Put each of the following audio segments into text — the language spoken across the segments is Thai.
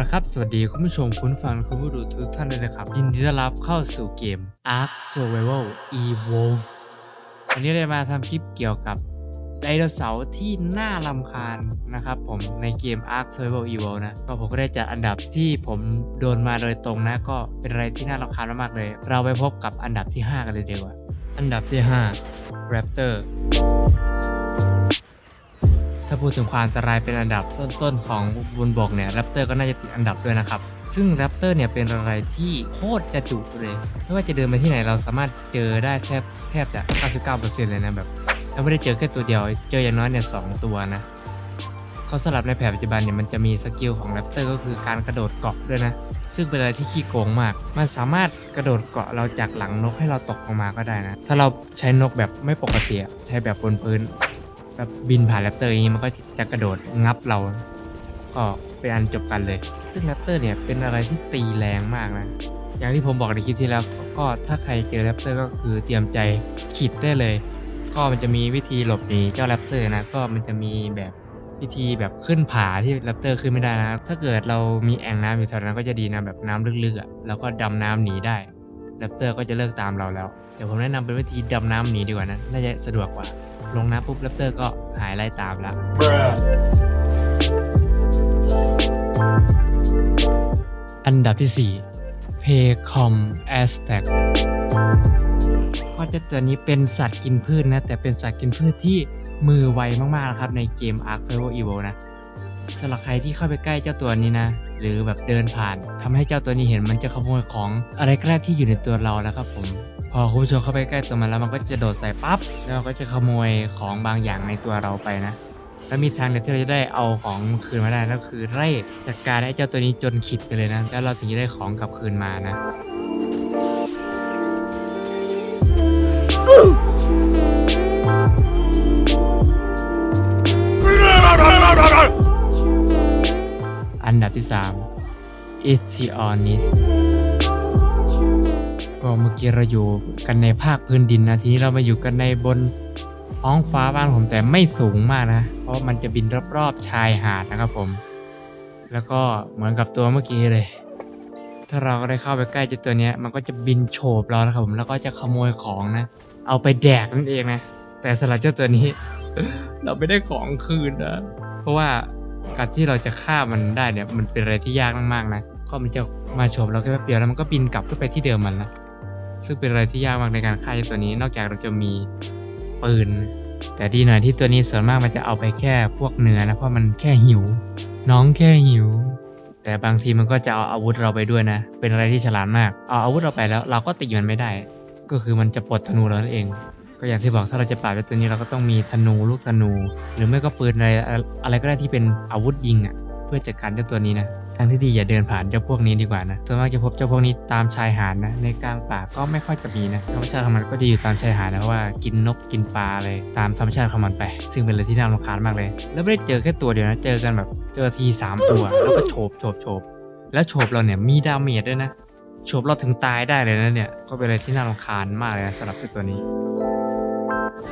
ละครับ สวัสดีคุณผู้ชมคุณฟังคุณผู้ดูทุกท่านเลยนะครับ ยินดีต้อนรับเข้าสู่เกม Ark Survival Evolve วันนี้เรามาทำคลิปเกี่ยวกับไดโนเสาร์ที่น่ารำคาญนะครับผมในเกม Ark Survival Evolve นะ ก็ผมก็ได้จัดอันดับที่ผมโดนมาโดยตรงนะ ก็เป็นอะไรที่น่ารำคาญมากๆเลย เราไปพบกับอันดับที่ 5 กันเลยดีกว่า อันดับที่ 5 Raptor ถ้าพูดถึงความอันตรายเป็นอันดับต้นๆของบนบกเนี่ยแรปเตอร์ก็น่าจะติดอันดับด้วยนะครับ ซึ่งแรปเตอร์เนี่ยเป็นอะไรที่โคตรจะดุเลย ไม่ว่าจะเดินไปที่ไหนเราสามารถเจอได้แทบแทบจะ 99%เลยนะแบบเราไม่ได้เจอแค่ตัวเดียว เจออย่างน้อยเนี่ยสองตัวนะเขาสลับในแผนปัจจุบันเนี่ยมันจะมีสกิลของแรปเตอร์ก็คือการกระโดดเกาะด้วยนะ ซึ่งเป็นอะไรที่ขี้โกงมาก มันสามารถกระโดดเกาะเราจากหลังนกให้เราตกลงมาก็ได้นะ ถ้าเราใช้นกแบบไม่ปกติใช้แบบบนพื้น แบบบินผ่านแรปเตอร์อย่างนี้มันก็จะกระโดดงับเรา ก็เป็นอันจบกันเลย ซึ่งแรปเตอร์เนี่ยเป็นอะไรที่ตีแรงมากนะ อย่างที่ผมบอกในคลิปที่แล้วก็ถ้าใครเจอแรปเตอร์ก็คือเตรียมใจขิดได้เลย ก็มันจะมีวิธีหลบหนีเจ้าแรปเตอร์นะ ก็มันจะมีแบบวิธีแบบขึ้นผาที่แรปเตอร์ขึ้นไม่ได้นะ ถ้าเกิดเรามีแอ่งน้ำอยู่แถวนั้นก็จะดีนะแบบน้ำลึกๆอะเราก็ดำน้ำหนีได้ แรปเตอร์ก็จะเลิกตามเราแล้ว เดี๋ยวผมแนะนำเป็นวิธีดำน้ำหนีดีกว่านะ น่าจะสะดวกกว่า ลงน้ำปุ๊บแรปเตอร์ก็หายไล่ตามแล้วอันดับที่ 4 Paycom Aztec ก็จะตัวนี้เป็นสัตว์กินพืชนะ แต่เป็นสัตว์กินพืชที่มือไวมากๆนะครับในเกม Ark Survival Evo นะ สำหรับใครที่เข้าไปใกล้เจ้าตัวนี้นะ หรือแบบเดินผ่านทำให้เจ้าตัวนี้เห็นมันจะขโมยของอะไรก็ได้ที่อยู่ในตัวเราแล้วครับผม พอคุณผู้ชมเข้าไปใกล้ตัวมันแล้วมันก็จะโดดใส่ปั๊บแล้วมันก็จะขโมยของบางอย่างในตัวเราไปนะแล้วมีทางเดียวที่เราจะได้เอาของคืนมาได้นั่นก็คือไล่จัดการไอ้เจ้าตัวนี้จนขิดไปเลยนะ แล้วเราถึงจะได้ของกลับคืนมานะ ที่ 3 i s t i o n i s ก็เมื่อกี้เราอยู่กันในภาคพื้นดินนะ ทีนี้เรามาอยู่กันในบนท้องฟ้าบ้านผมแต่ไม่สูงมากนะ เพราะมันจะบินรอบๆชายหาดนะครับผม แล้วก็เหมือนกับตัวเมื่อกี้เลย ถ้าเราได้เข้าไปใกล้เจ้าตัวนี้มันก็จะบินโฉบเรานะครับผมแล้วก็จะขโมยของนะ เอาไปแดกนั่นเองนะ แต่สำหรับเจ้าตัวนี้ เราไม่ได้ของคืนนะ เพราะว่า การที่เราจะฆ่ามันได้เนี่ยมันเป็นอะไรที่ยากมากๆนะก็มันจะมาโฉบเราแค่แป๊บเดียวแล้วมันก็บินกลับขึ้นไปที่เดิมมันนะซึ่งเป็นอะไรที่ยากมากในการฆ่าตัวนี้ นอกจากเราจะมีปืนแต่ดีหน่อยที่ตัวนี้ส่วนมากมันจะเอาไปแค่พวกเนื้อนะเพราะมันแค่หิว น้องแค่หิว แต่บางทีมันก็จะเอาอาวุธเราไปด้วยนะ เป็นอะไรที่ฉลาดมาก เอาอาวุธเราไปแล้ว เราก็ตีมันไม่ได้ ก็คือมันจะปลดธนูเราเอง ก็อย่างที่บอกถ้าเราจะปราบเจ้าตัวนี้เราก็ต้องมีธนูลูกธนู หรือไม่ก็ปืนอะไรอะไรก็ได้ที่เป็นอาวุธยิงอะเพื่อจัดการเจ้าตัวนี้นะทางที่ดีอย่าเดินผ่านเจ้าพวกนี้ดีกว่านะส่วนมากจะพบเจ้าพวกนี้ตามชายหาดนะ ในกลางป่าก็ไม่ค่อยจะมีนะธรรมชาติของมันก็จะอยู่ตามชายหาดนะเพราะว่ากินนกกินปลาเลยตามธรรมชาติของมันไป ซึ่งเป็นอะไรที่น่ารำคาญมากเลย แล้วไม่ได้เจอแค่ตัวเดียวนะ เจอกันแบบเจอทีสามตัวแล้วก็โฉบโฉบโฉบแล้วโฉบเราเนี่ยมีดาเมจด้วยนะโฉบเราถึงตายได้เลยนะเนี่ยก็เป็นอะไรที่น่ารำคาญมากเลยนะสำหรับตัวนี้ อั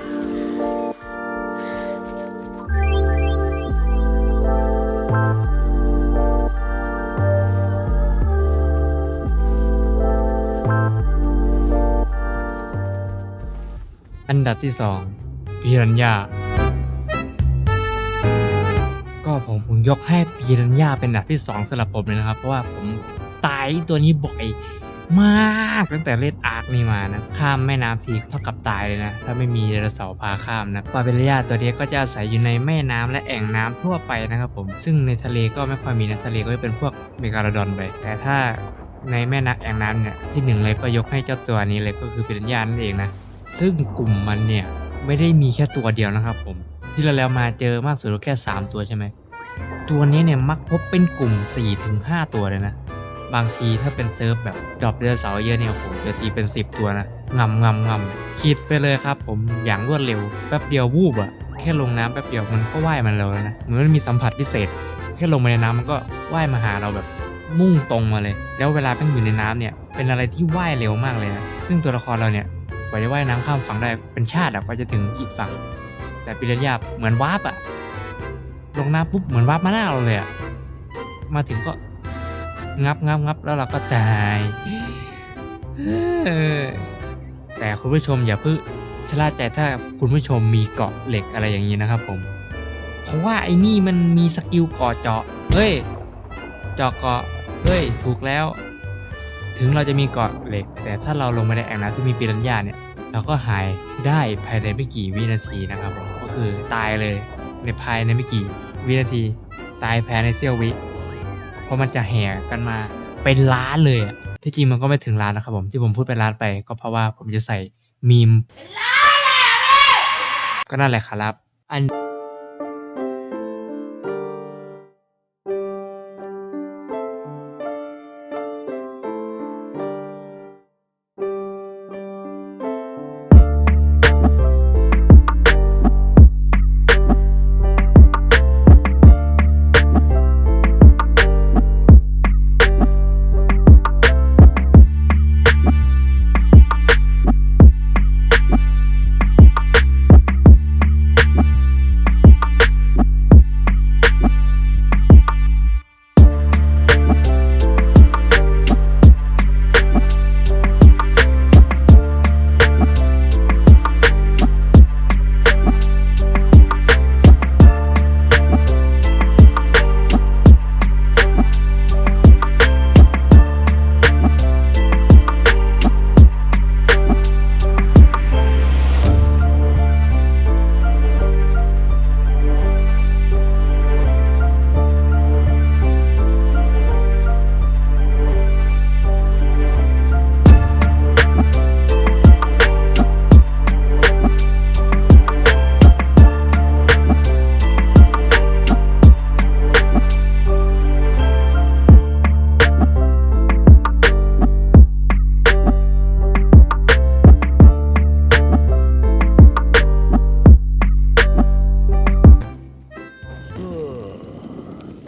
นดับที่2ปีรัญญา ก็ผมผมยกให้ปีรัญญาเป็นอันดับที่2สำหรับผมเลยนะครับ เพราะว่าผมตายตัวนี้บ่อยมากตั้งแต่เล่น นี่มานะข้ามแม่น้ำทีเท่ากับตายเลยนะ ถ้าไม่มีไดโนเสาร์พาข้ามนะปลาเปรัญาตัวนี้ก็จะอาศัยอยู่ในแม่น้ำและแอ่งน้ำทั่วไปนะครับผมซึ่งในทะเลก็ไม่ค่อยมีนะทะเลก็จะเป็นพวกเมกาโลดอนไป แต่ถ้าในแม่น้ำแอ่งน้ำเนี่ยที่หนึ่งเลยก็ยกให้เจ้าตัวนี้เลยก็คือปีรัญานั่นเองนะซึ่งกลุ่มมันเนี่ยไม่ได้มีแค่ตัวเดียวนะครับผมที่เราแล้วมาเจอมากสุดก็แค่ 3 ตัวใช่ไหมตัวนี้เนี่ยมักพบเป็นกลุ่ม 4-5 ตัวเลยนะ บางทีถ้าเป็นเซิร์ฟแบบดรอปเดือเสาร์เยอะเนี่ยผมจอทีเป็น 10 ตัวนะงำงำงำคิดไปเลยครับ ผมอย่างรวดเร็วแป๊บเดียววูบอะแค่ลงน้ำแป๊บเดียวมันก็ว่ายมาแล้วนะเหมือนมันมีสัมผัสพิเศษ แค่ลงไปในน้ำมันก็ว่ายมาหาเราแบบมุ่งตรงมาเลย แล้วเวลาเป็นอยู่ในน้ำเนี่ยเป็นอะไรที่ว่ายเร็วมากเลยนะซึ่งตัวละครเราเนี่ยกว่าจะว่ายน้ำข้ามฝั่งได้เป็นชาติอะกว่าจะถึงอีกฝั่ง แต่ปิรัญญาเหมือนวาร์ปอะลงน้ำปุ๊บเหมือนวาร์ปมาหน้าเราเลยอะมาถึงก็ งับงับงับแล้วเราก็ตายแต่คุณผู้ชมอย่าเพิ่งชะล่าใจถ้าคุณผู้ชมมีเกาะเหล็กอะไรอย่างนี้นะครับผม เพราะว่าไอ้นี่มันมีสกิลเกาะเจาะเฮ้ยเจาะเกาะเฮ้ยถูกแล้ว ถึงเราจะมีเกาะเหล็ก แต่ถ้าเราลงไปในแอ่งน้ำที่มีปิรันย่าเนี่ยเราก็หายได้ภายในไม่กี่วินาทีนะครับผมก็คือตายเลยในภายในไม่กี่วินาที ตายแพ้ในเสี้ยววิ ราะมันจะแห่กันมาเป็นล้านเลยอะที่จริงมันก็ไม่ถึงล้านนะครับผมที่ผมพูดเป็นล้านไป ก็เพราะว่าผมจะใส่มีมก็นั่นแหละครับอัน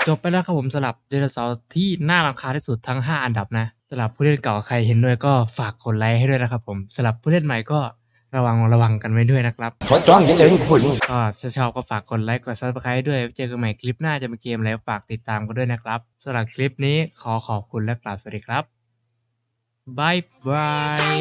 จบไปแล้วครับผมสำหรับไดโนเสาร์ที่น่ารำคาญที่สุดทั้ง 5 อันดับนะสำหรับผู้เล่นเก่าใครเห็นด้วยก็ฝากกดไลค์ให้ด้วยนะครับผมสำหรับผู้เล่นใหม่ก็ระวังระวังกันไว้ด้วยนะครับขอจ้องยังเดินคุณก็ถ้าชอบก็ฝากกดไลค์กด subscribe ด้วย เจอกันใหม่คลิปหน้าจะเป็นเกมอะไรฝากติดตามกันด้วยนะครับสำหรับคลิปนี้ขอขอบคุณและกล่าวสวัสดีครับบายบาย